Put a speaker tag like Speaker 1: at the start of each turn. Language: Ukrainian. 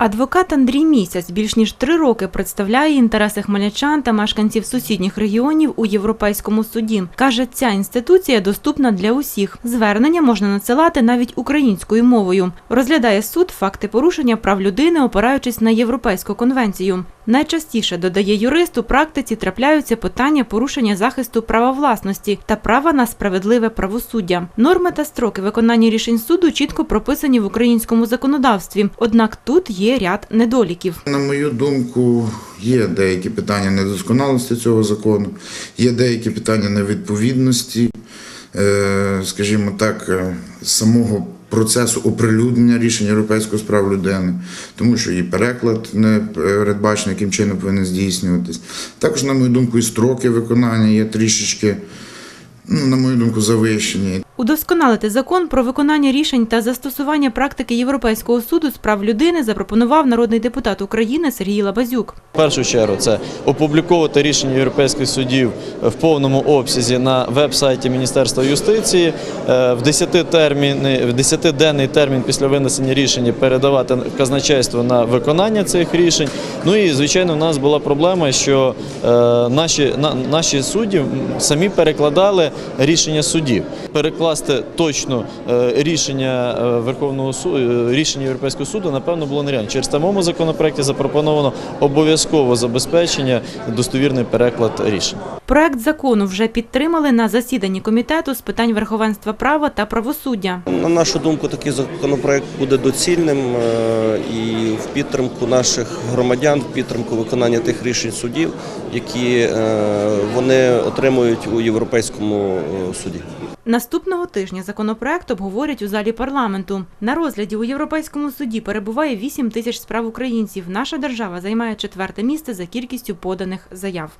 Speaker 1: Адвокат Андрій Місяць більш ніж три роки представляє інтереси хмельничан та мешканців сусідніх регіонів у Європейському суді. Каже, ця інституція доступна для усіх. Звернення можна надсилати навіть українською мовою. Розглядає суд факти порушення прав людини, опираючись на Європейську конвенцію. Найчастіше, додає юрист, у практиці трапляються питання порушення захисту права власності та права на справедливе правосуддя. Норми та строки виконання рішень суду чітко прописані в українському законодавстві. Однак тут є ряд недоліків.
Speaker 2: На мою думку, є деякі питання недосконалості цього закону, є деякі питання невідповідності, е, скажімо так, е, самого процесу оприлюднення рішень Європейського з прав людини, тому що і переклад не передбачений, яким чином повинен здійснюватись. Також, на мою думку, і строки виконання є трішечки, ну, на мою думку, завищені.
Speaker 1: Удосконалити закон про виконання рішень та застосування практики Європейського суду з прав людини запропонував народний депутат України Сергій Лабазюк.
Speaker 3: В першу чергу це опубліковувати рішення європейських судів в повному обсязі на веб-сайті Міністерства юстиції, е, в 10 терміни, в 10-денний термін після винесення рішення передавати казначейство на виконання цих рішень. Ну і звичайно, в нас була проблема, що е, наші, на, наші судді самі перекладали рішення судів. Перекласти точно е, рішення е, Верховного суду, рішення Європейського суду, напевно, було нереально. Через самому законопроекті запропоновано обов'язково забезпечення достовірний переклад рішень.
Speaker 1: Проект закону вже підтримали на засіданні комітету з питань верховенства права та правосуддя.
Speaker 4: На нашу думку, такий законопроект буде доцільним е, і в підтримку наших громадян, в підтримку виконання тих рішень судів, які е, вони отримують у Європейському е, суді.
Speaker 1: Наступного тижня законопроект обговорять у залі парламенту. На розгляді у Європейському суді перебуває 8 тисяч справ українців. Наша держава займає четверте місце за кількістю поданих заяв.